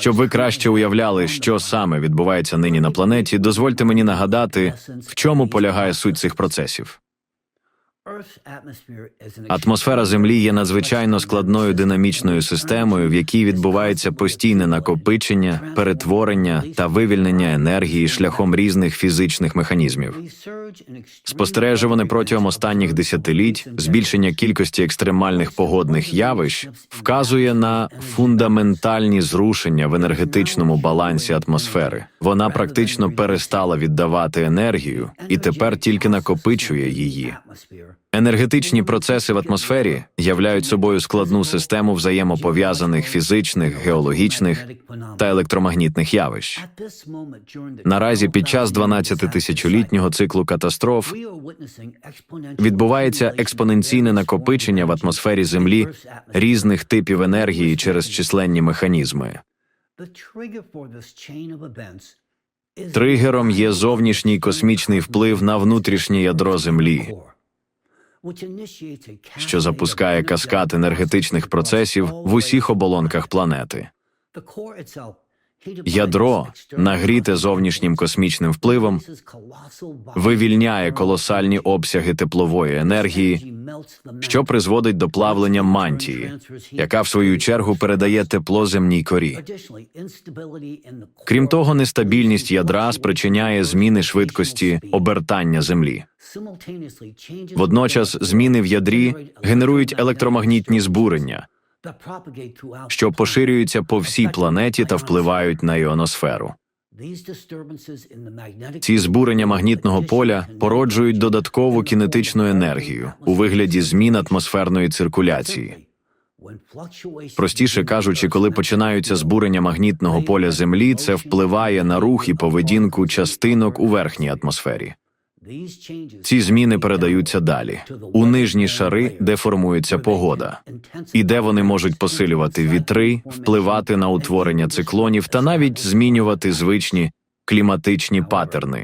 Щоб ви краще уявляли, що саме відбувається нині на планеті, дозвольте мені нагадати, в чому полягає суть цих процесів. Атмосфера Землі є надзвичайно складною динамічною системою, в якій відбувається постійне накопичення, перетворення та вивільнення енергії шляхом різних фізичних механізмів. Спостережуване протягом останніх десятиліть збільшення кількості екстремальних погодних явищ вказує на фундаментальні зрушення в енергетичному балансі атмосфери. Вона практично перестала віддавати енергію і тепер тільки накопичує її. Енергетичні процеси в атмосфері являють собою складну систему взаємопов'язаних фізичних, геологічних та електромагнітних явищ. Наразі під час 12-тисячолітнього циклу катастроф відбувається експоненційне накопичення в атмосфері Землі різних типів енергії через численні механізми. Тригером є зовнішній космічний вплив на внутрішнє ядро Землі, що запускає каскад енергетичних процесів в усіх оболонках планети. Ядро, нагріте зовнішнім космічним впливом, вивільняє колосальні обсяги теплової енергії, що призводить до плавлення мантії, яка в свою чергу передає тепло земній корі. Крім того, нестабільність ядра спричиняє зміни швидкості обертання Землі. Водночас зміни в ядрі генерують електромагнітні збурення, що поширюються по всій планеті та впливають на іоносферу. Ці збурення магнітного поля породжують додаткову кінетичну енергію у вигляді змін атмосферної циркуляції. Простіше кажучи, коли починаються збурення магнітного поля Землі, це впливає на рух і поведінку частинок у верхній атмосфері. Ці зміни передаються далі у нижні шари, де формується погода, і де вони можуть посилювати вітри, впливати на утворення циклонів та навіть змінювати звичні кліматичні патерни.